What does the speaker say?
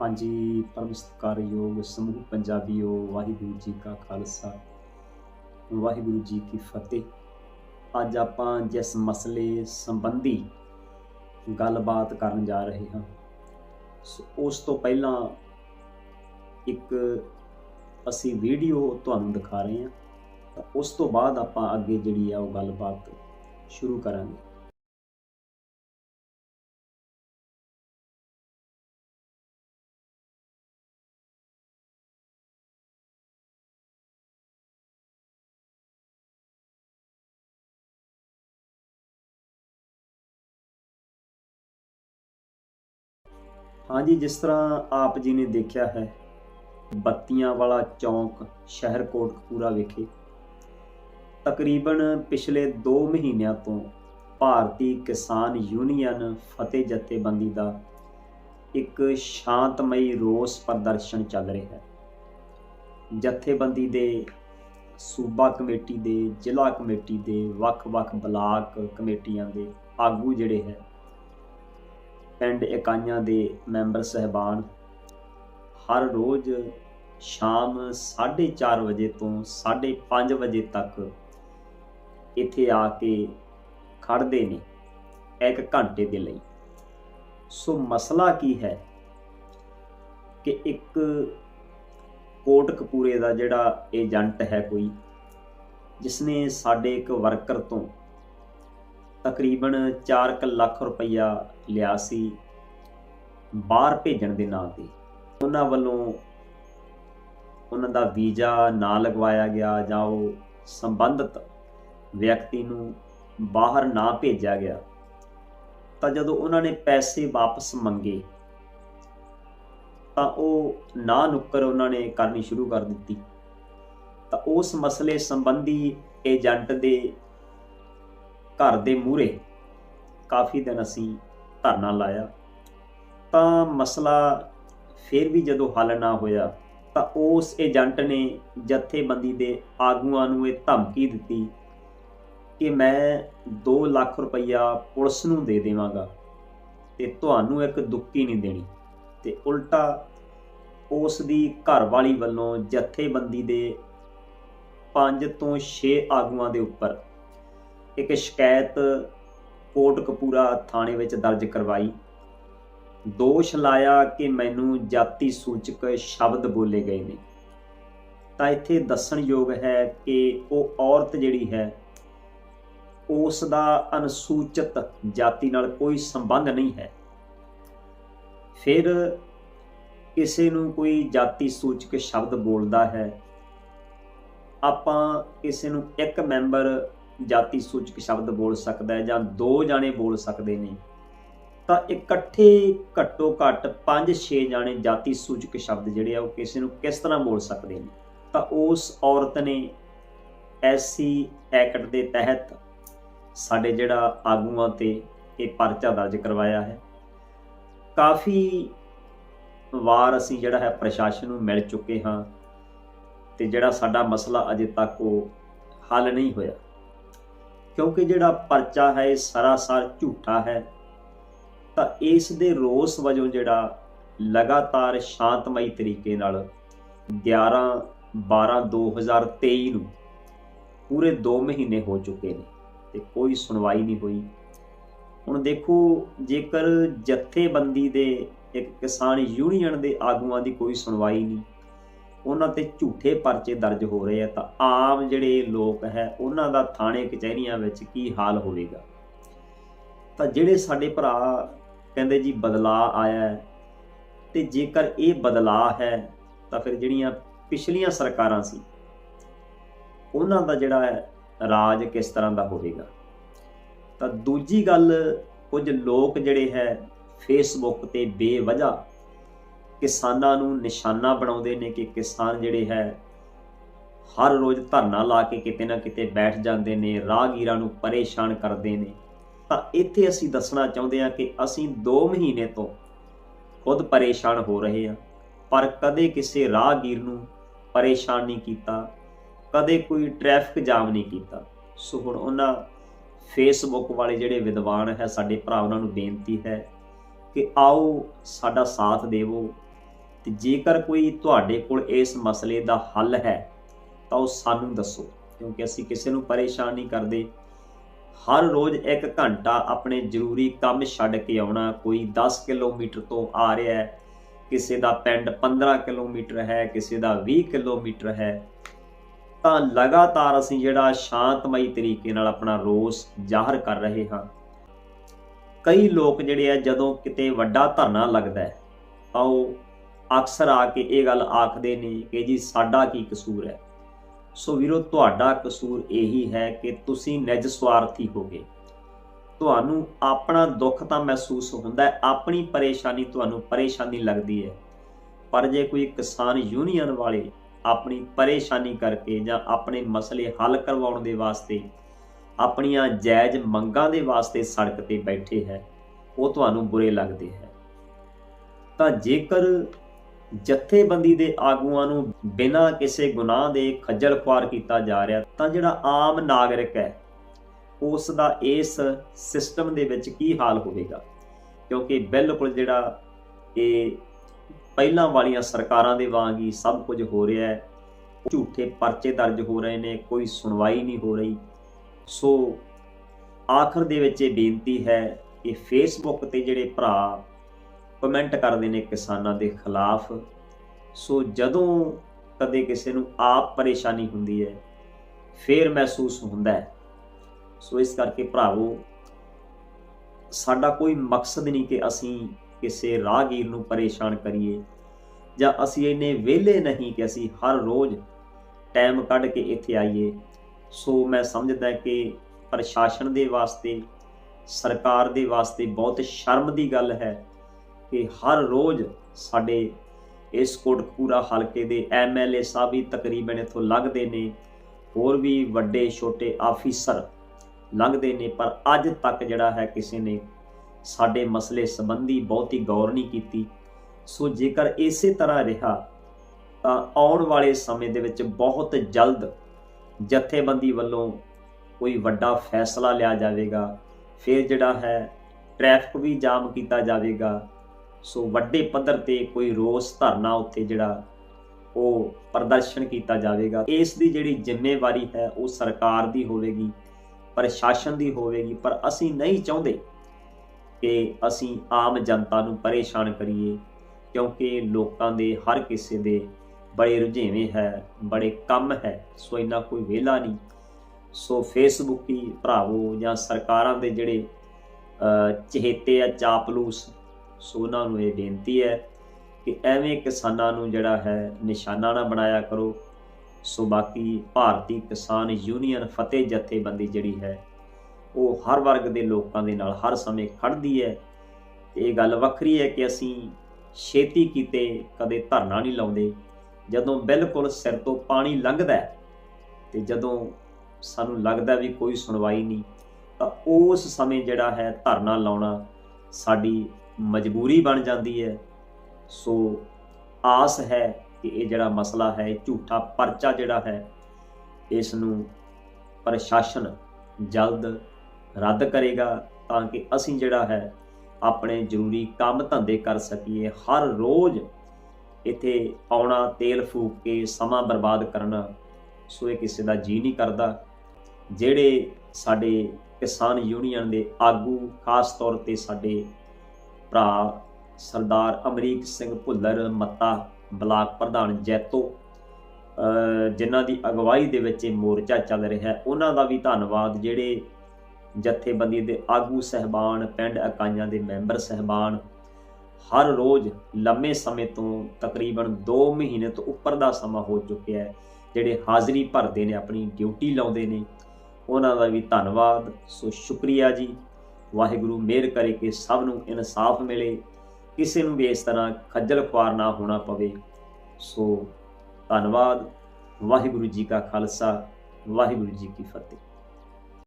ਹਾਂਜੀ, ਪਰਮ ਸਤਿਕਾਰਯੋਗ ਸਮੂਹ ਪੰਜਾਬੀਓ, ਵਾਹਿਗੁਰੂ ਜੀ ਕਾ ਖਾਲਸਾ, ਵਾਹਿਗੁਰੂ ਜੀ ਕੀ ਫਤਿਹ। ਅੱਜ ਆਪਾਂ ਜਿਸ ਮਸਲੇ ਸੰਬੰਧੀ ਗੱਲਬਾਤ ਕਰਨ ਜਾ ਰਹੇ ਹਾਂ, ਸੋ, ਉਸ ਤੋਂ ਪਹਿਲਾਂ ਇੱਕ ਅਸੀਂ ਵੀਡੀਓ ਤੁਹਾਨੂੰ ਦਿਖਾ ਰਹੇ ਹਾਂ, ਤਾਂ ਉਸ ਤੋਂ ਬਾਅਦ ਆਪਾਂ ਅੱਗੇ ਜਿਹੜੀ ਆ ਉਹ ਗੱਲਬਾਤ ਸ਼ੁਰੂ ਕਰਾਂਗੇ। ਹਾਂਜੀ, ਜਿਸ ਤਰ੍ਹਾਂ ਆਪ ਜੀ ਨੇ ਦੇਖਿਆ ਹੈ, ਬੱਤੀਆਂ ਵਾਲਾ ਚੌਂਕ ਸ਼ਹਿਰ ਕੋਟਕਪੂਰਾ ਵਿਖੇ, ਤਕਰੀਬਨ ਪਿਛਲੇ 2 ਮਹੀਨਿਆਂ ਤੋਂ ਭਾਰਤੀ ਕਿਸਾਨ ਯੂਨੀਅਨ ਫਤਿਹ ਜਥੇਬੰਦੀ ਦਾ ਇੱਕ ਸ਼ਾਂਤਮਈ ਰੋਸ ਪ੍ਰਦਰਸ਼ਨ ਚੱਲ ਰਿਹਾ ਹੈ। ਜਥੇਬੰਦੀ ਦੇ ਸੂਬਾ ਕਮੇਟੀ ਦੇ, ਜ਼ਿਲ੍ਹਾ ਕਮੇਟੀ ਦੇ ਵੱਖ-ਵੱਖ ਬਲਾਕ ਕਮੇਟੀਆਂ ਦੇ ਆਗੂ ਜਿਹੜੇ ਹੈ ਪਿੰਡ ਇਕਾਈਆਂ ਦੇ ਮੈਂਬਰ ਸਹਿਬਾਨ ਹਰ ਰੋਜ਼ ਸ਼ਾਮ 4:30 ਵਜੇ ਤੋਂ 5:30 ਵਜੇ ਤੱਕ ਇੱਥੇ ਆ ਕੇ ਖੜਦੇ ਨੇ ਇੱਕ ਘੰਟੇ ਦੇ ਲਈ। ਸੋ ਮਸਲਾ ਕੀ ਹੈ ਕਿ ਇੱਕ ਕੋਟ ਕੋਟਕਪੂਰੇ ਦਾ ਜਿਹੜਾ ਏਜੰਟ ਹੈ ਕੋਈ, ਜਿਸਨੇ ਸਾਡੇ ਇੱਕ ਵਰਕਰ ਤੋਂ ਤਕਰੀਬਨ 4 ਲੱਖ ਰੁਪਈਆ ਲਿਆ ਸੀ ਬਾਹਰ ਭੇਜਣ ਦੇ ਨਾਂ ਤੇ। ਉਹਨਾਂ ਵੱਲੋਂ ਉਹਨਾਂ ਦਾ ਵੀਜ਼ਾ ਨਾ ਲਗਵਾਇਆ ਗਿਆ ਜਾਂ ਉਹ ਸੰਬੰਧਿਤ ਵਿਅਕਤੀ ਨੂੰ ਬਾਹਰ ਨਾ ਭੇਜਿਆ ਗਿਆ, ਤਾਂ ਜਦੋਂ ਉਹਨਾਂ ਨੇ ਪੈਸੇ ਵਾਪਸ ਮੰਗੇ, ਤਾਂ ਉਹ ਨਾ ਨੁੱਕਰ ਉਹਨਾਂ ਨੇ ਕਰਨੀ ਸ਼ੁਰੂ ਕਰ ਦਿੱਤੀ। ਤਾਂ ਉਸ ਮਸਲੇ ਸੰਬੰਧੀ ਏਜੰਟ ਦੇ ਘਰ ਦੇ ਮੂਹਰੇ ਕਾਫੀ ਦਿਨ ਅਸੀਂ ਧਰਨਾ ਲਾਇਆ। ਤਾਂ ਮਸਲਾ ਫਿਰ ਵੀ ਜਦੋਂ ਹੱਲ ਨਾ ਹੋਇਆ, ਤਾਂ ਉਸ ਏਜੰਟ ਨੇ ਜਥੇਬੰਦੀ ਦੇ ਆਗੂਆਂ ਨੂੰ ਇਹ ਧਮਕੀ ਦਿੱਤੀ ਕਿ ਮੈਂ 2 ਲੱਖ ਰੁਪਈਆ ਪੁਲਿਸ ਨੂੰ ਦੇ ਦੇਵਾਂਗਾ ਤੇ ਤੁਹਾਨੂੰ ਇੱਕ ਦੁੱਕੀ ਨਹੀਂ ਦੇਣੀ। ਤੇ ਉਲਟਾ ਉਸ ਦੀ ਘਰਵਾਲੀ ਵੱਲੋਂ ਜਥੇਬੰਦੀ ਦੇ 5 ਤੋਂ 6 ਆਗੂਆਂ ਦੇ ਉੱਪਰ ਇੱਕ ਸ਼ਿਕਾਇਤ ਕੋਟ ਕਪੂਰਾ ਥਾਣੇ ਵਿੱਚ ਦਰਜ ਕਰਵਾਈ। ਦੋਸ਼ ਲਾਇਆ ਕਿ ਮੈਨੂੰ ਜਾਤੀ ਸੂਚਕ ਸ਼ਬਦ ਬੋਲੇ ਗਏ ਨੇ। ਤਾਂ ਇੱਥੇ ਦੱਸਣਯੋਗ ਹੈ ਕਿ ਉਹ ਔਰਤ ਜਿਹੜੀ ਹੈ ਉਸ ਦਾ ਅਨੁਸੂਚਿਤ ਜਾਤੀ ਨਾਲ ਕੋਈ ਸੰਬੰਧ ਨਹੀਂ ਹੈ। ਫਿਰ ਕਿਸੇ ਨੂੰ ਕੋਈ ਜਾਤੀ ਸੂਚਕ ਸ਼ਬਦ ਬੋਲਦਾ ਹੈ, ਆਪਾਂ ਕਿਸੇ ਨੂੰ ਇੱਕ ਮੈਂਬਰ ਜਾਤੀ ਸੂਚਕ ਸ਼ਬਦ ਬੋਲ ਸਕਦਾ ਹੈ ਜਾਂ ਦੋ ਜਾਣੇ ਬੋਲ ਸਕਦੇ ਨੇ, ਤਾਂ ਇਕੱਠੇ ਘੱਟੋ ਘੱਟ 5-6 ਜਾਣੇ ਜਾਤੀ ਸੂਚਕ ਸ਼ਬਦ ਜਿਹੜੇ ਆ ਉਹ ਕਿਸੇ ਨੂੰ ਕਿਸ ਤਰ੍ਹਾਂ ਬੋਲ ਸਕਦੇ ਨੇ। ਤਾਂ ਉਸ ਔਰਤ ਨੇ ਐਸਸੀ ਐਕਟ ਦੇ ਤਹਿਤ ਸਾਡੇ ਜਿਹੜਾ ਆਗੂਆਂ ਤੇ ਇਹ ਪਰਚਾ ਦਰਜ ਕਰਵਾਇਆ ਹੈ। ਕਾਫੀ ਵਾਰ ਅਸੀਂ ਜਿਹੜਾ ਹੈ ਪ੍ਰਸ਼ਾਸਨ ਨੂੰ ਮਿਲ ਚੁੱਕੇ ਹਾਂ ਤੇ ਜਿਹੜਾ ਸਾਡਾ ਮਸਲਾ ਅਜੇ ਤੱਕ ਉਹ ਹੱਲ ਨਹੀਂ ਹੋਇਆ। ਕਿਉਂਕਿ ਜਿਹੜਾ ਪਰਚਾ ਹੈ ਇਹ ਸਰਾਸਰ ਝੂਠਾ ਹੈ, ਤਾਂ ਇਸ ਦੇ ਰੋਸ ਵਜੋਂ ਜਿਹੜਾ ਲਗਾਤਾਰ ਸ਼ਾਂਤਮਈ ਤਰੀਕੇ ਨਾਲ 11 12 2023 ਨੂੰ ਪੂਰੇ 2 ਮਹੀਨੇ ਹੋ ਚੁੱਕੇ ਨੇ ਤੇ ਕੋਈ ਸੁਣਵਾਈ ਨਹੀਂ ਹੋਈ। ਹੁਣ ਦੇਖੋ, ਜੇਕਰ ਜਥੇਬੰਦੀ ਦੇ ਇੱਕ ਕਿਸਾਨ ਯੂਨੀਅਨ ਦੇ ਆਗੂਆਂ ਦੀ ਕੋਈ ਸੁਣਵਾਈ ਨਹੀਂ ਉਹਨਾਂ ਤੇ ਝੂਠੇ ਪਰਚੇ ਦਰਜ ਹੋ ਰਹੇ ਆ, ਤਾਂ ਆਮ ਜਿਹੜੇ ਲੋਕ ਹੈ, ਉਹਨਾਂ ਦਾ ਥਾਣੇ, ਕਚਹਿਰੀਆਂ ਵਿੱਚ ਕੀ ਹਾਲ ਹੋਵੇਗਾ? ਤਾਂ ਜਿਹੜੇ ਸਾਡੇ ਭਰਾ ਕਹਿੰਦੇ ਜੀ ਬਦਲਾਅ ਆਇਆ ਹੈ, ਤੇ ਜੇਕਰ ਇਹ ਬਦਲਾਅ ਹੈ, ਤਾਂ ਫਿਰ ਜਿਹੜੀਆਂ ਪਿਛਲੀਆਂ ਸਰਕਾਰਾਂ ਸੀ, ਉਹਨਾਂ ਦਾ ਜਿਹੜਾ ਹੈ, ਰਾਜ ਕਿਸ ਤਰ੍ਹਾਂ ਦਾ ਹੋਵੇਗਾ? ਤਾਂ ਦੂਜੀ ਗੱਲ, ਕੁਝ ਲੋਕ ਜਿਹੜੇ ਹੈ ਫੇਸਬੁੱਕ ਤੇ ਬੇਵਜ੍ਹਾ ਕਿਸਾਨਾਂ ਨੂੰ ਨਿਸ਼ਾਨਾ ਬਣਾਉਂਦੇ ਨੇ ਕਿ ਕਿਸਾਨ ਜਿਹੜੇ ਹੈ, ਹਰ ਰੋਜ਼ ਧਰਨਾ ਲਾ ਕੇ ਕਿਤੇ ਨਾ ਕਿਤੇ ਬੈਠ ਜਾਂਦੇ ਨੇ, ਰਾਹਗੀਰਾਂ ਨੂੰ ਪਰੇਸ਼ਾਨ ਕਰਦੇ ਨੇ। ਤਾਂ ਇੱਥੇ ਅਸੀਂ ਦੱਸਣਾ ਚਾਹੁੰਦੇ ਹਾਂ ਕਿ ਅਸੀਂ 2 ਮਹੀਨੇ ਤੋਂ ਖੁਦ ਪਰੇਸ਼ਾਨ ਹੋ ਰਹੇ ਹਾਂ, ਪਰ ਕਦੇ ਕਿਸੇ ਰਾਹਗੀਰ ਨੂੰ ਪਰੇਸ਼ਾਨ ਨਹੀਂ ਕੀਤਾ, ਕਦੇ ਕੋਈ ਟ੍ਰੈਫਿਕ ਜਾਮ ਨਹੀਂ ਕੀਤਾ। ਸੋ ਹੁਣ ਉਹਨਾਂ ਫੇਸਬੁੱਕ ਵਾਲੇ ਜਿਹੜੇ ਵਿਦਵਾਨ ਹੈ, ਸਾਡੇ ਭਰਾ ਉਹਨਾਂ ਨੂੰ ਬੇਨਤੀ ਹੈ ਕਿ ਆਓ ਸਾਡਾ ਸਾਥ ਦੇਵੋ ਤੇ ਜੇਕਰ ਕੋਈ ਤੁਹਾਡੇ ਕੋਲ ਇਸ ਮਸਲੇ ਦਾ ਹੱਲ ਹੈ, ਤਾਂ ਉਹ ਸਾਨੂੰ ਦੱਸੋ, ਕਿਉਂਕਿ ਅਸੀਂ ਕਿਸੇ ਨੂੰ ਪਰੇਸ਼ਾਨ ਨਹੀਂ ਕਰਦੇ। ਹਰ ਰੋਜ਼ 1 ਘੰਟਾ ਆਪਣੇ ਜ਼ਰੂਰੀ ਕੰਮ ਛੱਡ ਕੇ ਆਉਣਾ, ਕੋਈ 10 ਕਿਲੋਮੀਟਰ ਤੋਂ ਆ ਰਿਹਾ ਹੈ, ਕਿਸੇ ਦਾ ਪਿੰਡ 15 ਕਿਲੋਮੀਟਰ ਹੈ, ਕਿਸੇ ਦਾ 20 ਕਿਲੋਮੀਟਰ ਹੈ, ਤਾਂ ਲਗਾਤਾਰ ਅਸੀਂ ਜਿਹੜਾ ਸ਼ਾਂਤਮਈ ਤਰੀਕੇ ਨਾਲ ਆਪਣਾ ਰੋਸ ਜ਼ਾਹਰ ਕਰ ਰਹੇ ਹਾਂ। ਕਈ ਲੋਕ ਜਿਹੜੇ ਆ, ਜਦੋਂ ਕਿਤੇ ਵੱਡਾ ਧਰਨਾ ਲੱਗਦਾ ਹੈ, ਤਾਂ ਉਹ ਅਕਸਰ ਆ ਕੇ ਇਹ ਗੱਲ ਆਖਦੇ ਨੇ ਕਿ ਜੀ ਸਾਡਾ ਕੀ ਕਸੂਰ ਹੈ? ਸੋ ਵੀਰੋ, ਤੁਹਾਡਾ ਕਸੂਰ ਇਹੀ ਹੈ ਕਿ ਤੁਸੀਂ ਨਿਜ ਸਵਾਰਥੀ ਹੋਗੇ। ਤੁਹਾਨੂੰ ਆਪਣਾ ਦੁੱਖ ਤਾਂ ਮਹਿਸੂਸ ਹੁੰਦਾ ਹੈ, ਆਪਣੀ ਪਰੇਸ਼ਾਨੀ ਤੁਹਾਨੂੰ ਪਰੇਸ਼ਾਨੀ ਲੱਗਦੀ ਹੈ। ਪਰ ਜੇ ਕੋਈ ਕਿਸਾਨ ਯੂਨੀਅਨ ਵਾਲੇ ਆਪਣੀ ਪਰੇਸ਼ਾਨੀ ਕਰਕੇ ਜਾਂ ਆਪਣੇ ਮਸਲੇ ਹੱਲ ਕਰਵਾਉਣ ਦੇ ਵਾਸਤੇ ਆਪਣੀਆਂ ਜਾਇਜ਼ ਮੰਗਾਂ ਦੇ ਵਾਸਤੇ ਸੜਕ ਤੇ ਬੈਠੇ ਹੈ, ਉਹ ਤੁਹਾਨੂੰ ਬੁਰੇ ਲੱਗਦੇ ਹੈ। ਤਾਂ ਜੇਕਰ ਜਥੇਬੰਦੀ ਦੇ ਆਗੂਆਂ ਨੂੰ ਬਿਨਾਂ ਕਿਸੇ ਗੁਨਾਹ ਦੇ ਖੱਜਲ ਖੁਆਰ ਕੀਤਾ ਜਾ ਰਿਹਾ ਤਾਂ ਜਿਹੜਾ ਆਮ ਨਾਗਰਿਕ ਹੈ ਉਸ ਦਾ ਇਸ ਸਿਸਟਮ ਦੇ ਵਿੱਚ ਕੀ ਹਾਲ ਹੋਵੇਗਾ? ਕਿਉਂਕਿ ਬਿਲਕੁਲ ਜਿਹੜਾ ਇਹ ਪਹਿਲਾਂ ਵਾਲੀਆਂ ਸਰਕਾਰਾਂ ਦੇ ਵਾਂਗ ਹੀ ਸਭ ਕੁਝ ਹੋ ਰਿਹਾ ਹੈ, ਝੂਠੇ ਪਰਚੇ ਦਰਜ ਹੋ ਰਹੇ ਨੇ, ਕੋਈ ਸੁਣਵਾਈ ਨਹੀਂ ਹੋ ਰਹੀ। ਸੋ ਆਖਰ ਦੇ ਵਿੱਚ ਇਹ ਬੇਨਤੀ ਹੈ ਕਿ ਫੇਸਬੁੱਕ ਤੇ ਜਿਹੜੇ ਭਰਾ ਕਮੈਂਟ ਕਰਦੇ ਨੇ ਕਿਸਾਨਾਂ ਦੇ ਖਿਲਾਫ। ਸੋ ਜਦੋਂ ਕਦੇ ਕਿਸੇ ਨੂੰ ਆਪ ਪਰੇਸ਼ਾਨੀ ਹੁੰਦੀ ਹੈ, ਫੇਰ ਮਹਿਸੂਸ ਹੁੰਦਾ ਹੈ। ਸੋ ਇਸ ਕਰਕੇ ਭਰਾਵੋ, ਸਾਡਾ ਕੋਈ ਮਕਸਦ ਨਹੀਂ ਕਿ ਅਸੀਂ ਕਿਸੇ ਰਾਹਗੀਰ ਨੂੰ ਪਰੇਸ਼ਾਨ ਕਰੀਏ, ਜਾਂ ਅਸੀਂ ਇੰਨੇ ਵਿਹਲੇ ਨਹੀਂ ਕਿ ਅਸੀਂ ਹਰ ਰੋਜ਼ ਟਾਈਮ ਕੱਢ ਕੇ ਇੱਥੇ ਆਈਏ। ਸੋ ਮੈਂ ਸਮਝਦਾ ਕਿ ਪ੍ਰਸ਼ਾਸਨ ਦੇ ਵਾਸਤੇ, ਸਰਕਾਰ ਦੇ ਵਾਸਤੇ ਬਹੁਤ ਸ਼ਰਮ ਦੀ ਗੱਲ ਹੈ। ਕਿ ਹਰ ਰੋਜ਼ ਸਾਡੇ ਇਸ ਕੋਟਕਪੂਰਾ ਹਲਕੇ ਦੇ ਐਮਐਲਏ ਸਾਹਿਬ ਵੀ ਤਕਰੀਬਨ ਇੱਥੋਂ ਲੰਘਦੇ ਨੇ, ਹੋਰ ਵੀ ਵੱਡੇ ਛੋਟੇ ਆਫੀਸਰ ਲੰਘਦੇ ਨੇ, ਪਰ ਅੱਜ ਤੱਕ ਜਿਹੜਾ ਹੈ ਕਿਸੇ ਨੇ ਸਾਡੇ ਮਸਲੇ ਸੰਬੰਧੀ ਬਹੁਤੀ ਗੌਰ ਨਹੀਂ ਕੀਤੀ। ਸੋ ਜੇਕਰ ਇਸੇ ਤਰ੍ਹਾਂ ਰਿਹਾ, ਤਾਂ ਆਉਣ ਵਾਲੇ ਸਮੇਂ ਦੇ ਵਿੱਚ ਬਹੁਤ ਜਲਦ ਜਥੇਬੰਦੀ ਵੱਲੋਂ ਕੋਈ ਵੱਡਾ ਫੈਸਲਾ ਲਿਆ ਜਾਵੇਗਾ। ਫਿਰ ਜਿਹੜਾ ਹੈ, ਟ੍ਰੈਫਿਕ ਵੀ ਜਾਮ ਕੀਤਾ ਜਾਵੇਗਾ। ਸੋ ਵੱਡੇ ਪੱਧਰ ਤੇ ਕੋਈ ਰੋਸ ਧਰਨਾ ਉੱਥੇ ਜਿਹੜਾ ਉਹ ਪ੍ਰਦਰਸ਼ਨ ਕੀਤਾ ਜਾਵੇਗਾ। ਇਸ ਦੀ ਜਿਹੜੀ ਜ਼ਿੰਮੇਵਾਰੀ ਹੈ, ਉਹ ਸਰਕਾਰ ਦੀ ਹੋਵੇਗੀ, ਪ੍ਰਸ਼ਾਸਨ ਦੀ ਹੋਵੇਗੀ। ਪਰ ਅਸੀਂ ਨਹੀਂ ਚਾਹੁੰਦੇ ਕਿ ਅਸੀਂ ਆਮ ਜਨਤਾ ਨੂੰ ਪਰੇਸ਼ਾਨ ਕਰੀਏ, ਕਿਉਂਕਿ ਲੋਕਾਂ ਦੇ ਹਰ ਕਿਸੇ ਦੇ ਬੜੇ ਰੁਝੇਵੇਂ ਹੈ, ਬੜੇ ਕੰਮ ਹੈ, ਸੋ ਇੰਨਾ ਕੋਈ ਵਿਹਲਾ ਨਹੀਂ। ਸੋ ਫੇਸਬੁੱਕੀ ਭਰਾਵੋ ਜਾਂ ਸਰਕਾਰਾਂ ਦੇ ਜਿਹੜੇ ਚਹੇਤੇ ਆ ਚਾਪਲੂਸ ਸੋ ਉਹਨਾਂ ਨੂੰ ਇਹ ਬੇਨਤੀ ਹੈ ਕਿ ਐਵੇਂ ਕਿਸਾਨਾਂ ਨੂੰ ਜਿਹੜਾ ਹੈ ਨਿਸ਼ਾਨਾ ਨਾ ਬਣਾਇਆ ਕਰੋ। ਸੋ ਬਾਕੀ ਭਾਰਤੀ ਕਿਸਾਨ ਯੂਨੀਅਨ ਫਤਿਹ ਜਥੇਬੰਦੀ ਜਿਹੜੀ ਹੈ, ਉਹ ਹਰ ਵਰਗ ਦੇ ਲੋਕਾਂ ਦੇ ਨਾਲ ਹਰ ਸਮੇਂ ਖੜਦੀ ਹੈ। ਤੇ ਇਹ ਗੱਲ ਵੱਖਰੀ ਹੈ ਕਿ ਅਸੀਂ ਛੇਤੀ ਕੀਤੇ ਕਦੇ ਧਰਨਾ ਨਹੀਂ ਲਾਉਂਦੇ। ਜਦੋਂ ਬਿਲਕੁਲ ਸਿਰ ਤੋਂ ਪਾਣੀ ਲੰਘਦਾ ਤੇ ਜਦੋਂ ਸਾਨੂੰ ਲੱਗਦਾ ਵੀ ਕੋਈ ਸੁਣਵਾਈ ਨਹੀਂ, ਤਾਂ ਉਸ ਸਮੇਂ ਜਿਹੜਾ ਹੈ ਧਰਨਾ ਲਾਉਣਾ ਸਾਡੀ ਮਜਬੂਰੀ ਬਣ ਜਾਂਦੀ ਹੈ। ਸੋ ਆਸ ਹੈ ਕਿ ਇਹ ਜਿਹੜਾ ਮਸਲਾ ਹੈ ਝੂਠਾ ਪਰਚਾ ਜਿਹੜਾ ਹੈ, ਇਸ ਨੂੰ ਪ੍ਰਸ਼ਾਸਨ ਜਲਦ ਰੱਦ ਕਰੇਗਾ ਤਾਂ ਕਿ ਅਸੀਂ ਜਿਹੜਾ ਹੈ ਆਪਣੇ ਜ਼ਰੂਰੀ ਕੰਮ ਧੰਦੇ ਕਰ ਸਕੀਏ। ਹਰ ਰੋਜ਼ ਇੱਥੇ ਆਉਣਾ ਤੇਲ ਫੂਕ ਕੇ ਸਮਾਂ ਬਰਬਾਦ ਕਰਨਾ, ਸੋ ਇਹ ਕਿਸੇ ਦਾ ਜੀ ਨਹੀਂ ਕਰਦਾ। ਜਿਹੜੇ ਸਾਡੇ ਕਿਸਾਨ ਯੂਨੀਅਨ ਦੇ ਆਗੂ, ਖਾਸ ਤੌਰ ਤੇ ਸਾਡੇ ਭਰਾ ਸਰਦਾਰ ਅਮਰੀਕ ਸਿੰਘ ਭੁੱਲਰ, ਮੱਤਾ ਬਲਾਕ ਪ੍ਰਧਾਨ ਜੈਤੋ ਜਿਨ੍ਹਾਂ ਦੀ ਅਗਵਾਈ ਦੇ ਵਿੱਚ ਇਹ ਮੋਰਚਾ ਚੱਲ ਰਿਹਾ ਹੈ, ਉਹਨਾਂ ਦਾ ਵੀ ਧੰਨਵਾਦ। ਜਿਹੜੇ ਜਥੇਬੰਦੀ ਦੇ ਆਗੂ ਸਹਿਬਾਨ, ਪਿੰਡ ਇਕਾਈਆਂ ਦੇ ਮੈਂਬਰ ਸਹਿਬਾਨ, ਹਰ ਰੋਜ਼ ਲੰਮੇ ਸਮੇਂ ਤੋਂ ਤਕਰੀਬਨ 2 ਮਹੀਨੇ ਤੋਂ ਉੱਪਰ ਦਾ ਸਮਾਂ ਹੋ ਚੁੱਕਿਆ ਹੈ, ਜਿਹੜੇ ਹਾਜ਼ਰੀ ਭਰਦੇ ਨੇ, ਆਪਣੀ ਡਿਊਟੀ ਲਾਉਂਦੇ ਨੇ, ਉਹਨਾਂ ਦਾ ਵੀ ਧੰਨਵਾਦ। ਸੋ ਸ਼ੁਕਰੀਆ ਜੀ। ਵਾਹਿਗੁਰੂ ਮਿਹਰ ਕਰੇ ਕਿ ਸਭ ਨੂੰ ਇਨਸਾਫ ਮਿਲੇ, ਕਿਸੇ ਨੂੰ ਵੀ ਇਸ ਤਰ੍ਹਾਂ ਖੱਜਲ ਖੁਆਰ ਨਾ ਹੋਣਾ ਪਵੇ। ਸੋ ਧੰਨਵਾਦ, ਵਾਹਿਗੁਰੂ ਜੀ ਕਾ ਖਾਲਸਾ, ਵਾਹਿਗੁਰੂ ਜੀ ਕੀ ਫਤਿਹ।